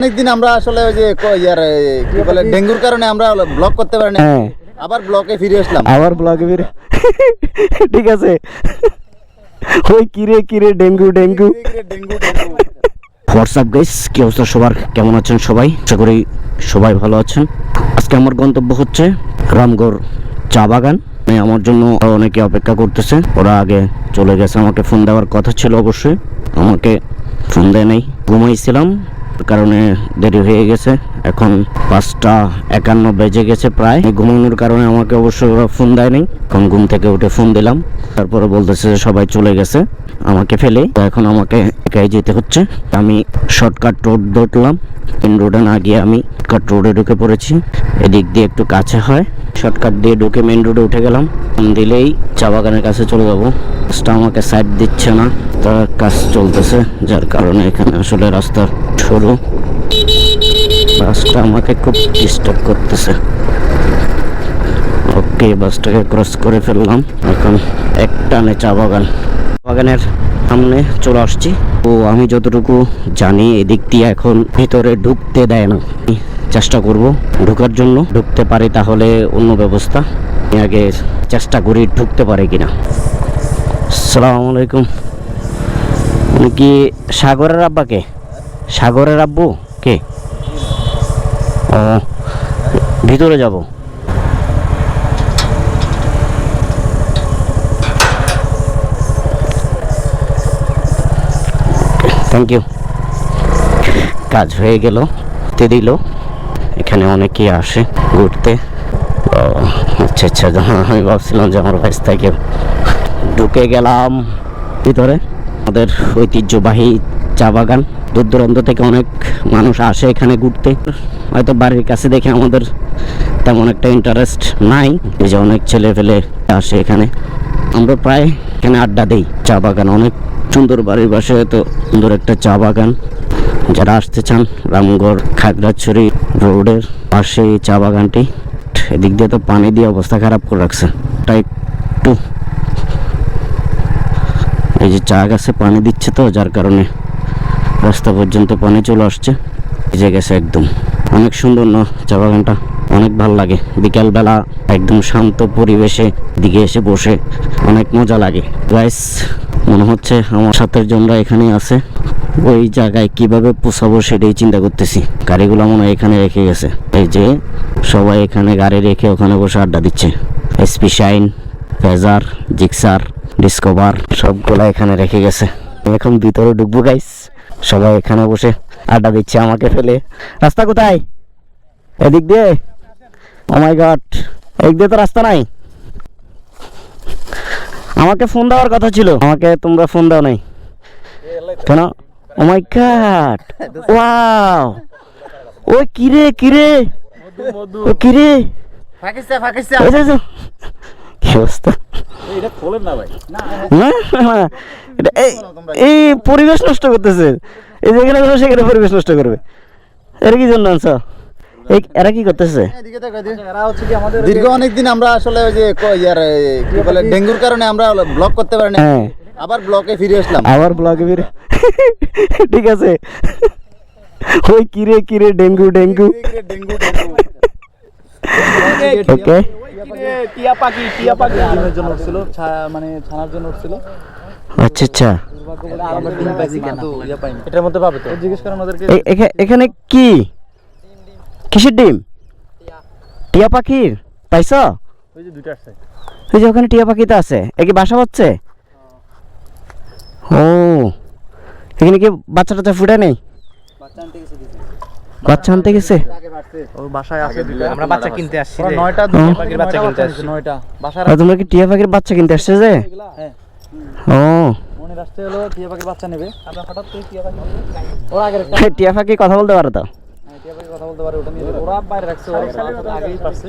অনেকদিন আমরা আসলে ওই যে ইয়ার কি বলে ডেঙ্গুর কারণে আমরা ব্লক করতে পারি না হ্যাঁ। আবার ব্লকে ফিরে আসলাম। আবার ব্লগে বের ঠিক আছে। ওই কিরে কিরে dengue dengue. Dengue WhatsApp guys কি অবস্থা সবার? কেমন আছেন সবাই? আশা করি সবাই ভালো আছেন। আজকে আমার গন্তব্য হচ্ছে রামগড় চা বাগান। মানে আমার জন্য অনেকে অপেক্ষা করতেছে। ওরা আগে চলে গেছে। আমাকে ফোন দেওয়ার কথা ছিল অবশ্যই। আমাকে ফোন দেয় নাই। ঘুমাইছিলাম। কারণে দেরি হয়ে গেছে। এখন পাঁচটা একান্ন বেজে গেছে প্রায়। ঘুমানোর কারণে আমাকে অবশ্যই ওরা ফোন দেয় নাই এখন ঘুম থেকে উঠে ফোন দিলাম। তারপরে বলতেছে যে সবাই চলে গেছে। আমাকে ফেলে। তো এখন আমাকে একাই যেতে হচ্ছে। আমি শর্টকাট রোড ধরলাম। মেন রোডে না গিয়ে আমি শর্টকাট রোডে ঢুকে পড়েছি। এদিক দিয়ে একটু কাছে হয়। শর্টকাট দিয়ে ঢুকে মেন রোডে উঠে গেলাম। দিলেই চা বাগানের কাছে চলে যাব। রাস্তা আমাকে সাইড দিচ্ছে না। তার কাজ চলতেছে, যার কারণে এখানে আসলে রাস্তা সরু। বাসটা আমাকে খুব ডিস্টার্ব করতেছে। ওকে বাসটাকে ক্রস করে ফেললাম। এখন এক টানে চা বাগান। বাগানের সামনে চলে আসছি। ও আমি যতটুকু জানি, এদিক দিয়ে এখন ভিতরে ঢুকতে দেয় না। চেষ্টা করব ঢোকার জন্য। ঢুকতে পারি তাহলে অন্য ব্যবস্থা। আগে চেষ্টা করি ঢুকতে পারে কিনা। আসসালামু আলাইকুম। কি সাগরের আব্বাকে? সাগরের আব্বু? কে? ভিতরে যাব। থ্যাংক ইউ কাজ হয়ে গেল তে দিল। এখানে অনেকেই আসে ঘুরতে। আচ্ছা আচ্ছা আমি ভাবছিলাম যে আমার ভাইস থেকে ঢুকে গেলাম ভিতরে। আমাদের ঐতিহ্যবাহী চা বাগান। দূর দূরান্ত থেকে অনেক মানুষ আসে এখানে ঘুরতে। হয়তো বাড়ির কাছে দেখে আমাদের তেমন একটা ইন্টারেস্ট নাই। যে অনেক ছেলে ফেলে আসে এখানে। আমরা প্রায় এখানে আড্ডা দিই চা বাগান। অনেক সুন্দর বাড়ির পাশে তো সুন্দর একটা চা বাগান। যারা আসতে চান, রামগড়, খাগড়াছড়ি রোডের পাশে এই চা বাগানটি। এদিক দিয়ে তো পানি দিয়ে অবস্থা খারাপ করে রাখছে। তাই একটু এই যে চা গাছে পানি দিচ্ছে তো, যার কারণে রাস্তা পর্যন্ত পানি চলে আসছে। ভিজে গেছে একদম। অনেক সুন্দর না চা বাগানটা? অনেক ভালো লাগে। বিকালবেলা একদম শান্ত পরিবেশে, দিকে এসে বসে অনেক মজা লাগে। গাইস মনে হচ্ছে আমার সাথের জনরা এখানে আছে। ওই জায়গায় কীভাবে পোষাবো সেটাই চিন্তা করতেছি। গাড়িগুলো মনে হয় এখানে রেখে গেছে। এই যে সবাই এখানে গাড়ি রেখে ওখানে বসে আড্ডা দিচ্ছে। SP Shine, Fazer, Gixxer, Discover, সবগুলা এখানে রেখে গেছে। এখন ভিতরে ঢুকবো গাইস সবাই এখানে বসে আড্ডা দিচ্ছে আমাকে ফেলে। রাস্তা কোথায়? এদিক দিয়ে? ও মাই গড এদিক দিয়ে তো রাস্তা নাই। আমাকে ফোন দেওয়ার কথা ছিল। আমাকে তোমরা ফোন দাও নাই। কেন ও মাই গড ওয়াও ও কিরে কিরে ও কিরে? পাকিস্তান পাকিস্তান কি অবস্থা? এটা খোলেন না ভাই। না, না, এটা এই এই পরিবেশ নষ্ট করতেছে। এই যেখানে সেখানে পরিবেশ নষ্ট করবে। এর কি জন্য আনছো? এই এরা কি করতেছে? দীর্ঘ অনেক দিন আমরা আসলে ওই যে ইয়ার কি বলে ডেঙ্গুর কারণে আমরা ব্লক করতে পারি না হ্যাঁ। আবার ব্লকে ফিরে আসলাম। আবার বের ঠিক আছে। ওই কিরে কিরে ডেঙ্গু ডেঙ্গু। ডেঙ্গু ওকে টিয়া পাখি টিয়া পাখি। ডিমের জন্য উঠছিল মানে ছানার জন্য উঠছিল। আচ্ছা আচ্ছা। এটার মধ্যে পাবে তো? জিজ্ঞেস করেন ওদেরকে। এখানে কি? কিসের ডিম? টিয়া। পাখির? পাইছ? ওই যে দুইটা আসছে ওই যে ওখানে টিয়া পাখিতে আছে। এ কি বাসা হচ্ছে? ও। এখানে কি বাচ্চা টাচ্চা ফুটে নেই? বাচ্চা আনতে গেছে ও বাসায় আছে দুইটা। আমরা বাচ্চা কিনতে আসছি ওরা রে। নয়টা হুম। দুটো পাখির বাচ্চা কিনতে আসছে। নয়টা বাসার আর তোমরা কি টিয়া পাখির বাচ্চা কিনতে আসছে যে? হ্যাঁ। ও। রাখতে হলো টিয়া পাখির নেবে। আমরা হঠাৎ করে টিয়া পাখি ওরা টিয়া পাখি কথা বলতে পারো তো। টিয়া পাখি কথা বলতে পারে ওটা নিয়ে যাবে। ওরা বাইরে রাখছে ওরা আগেই পারছে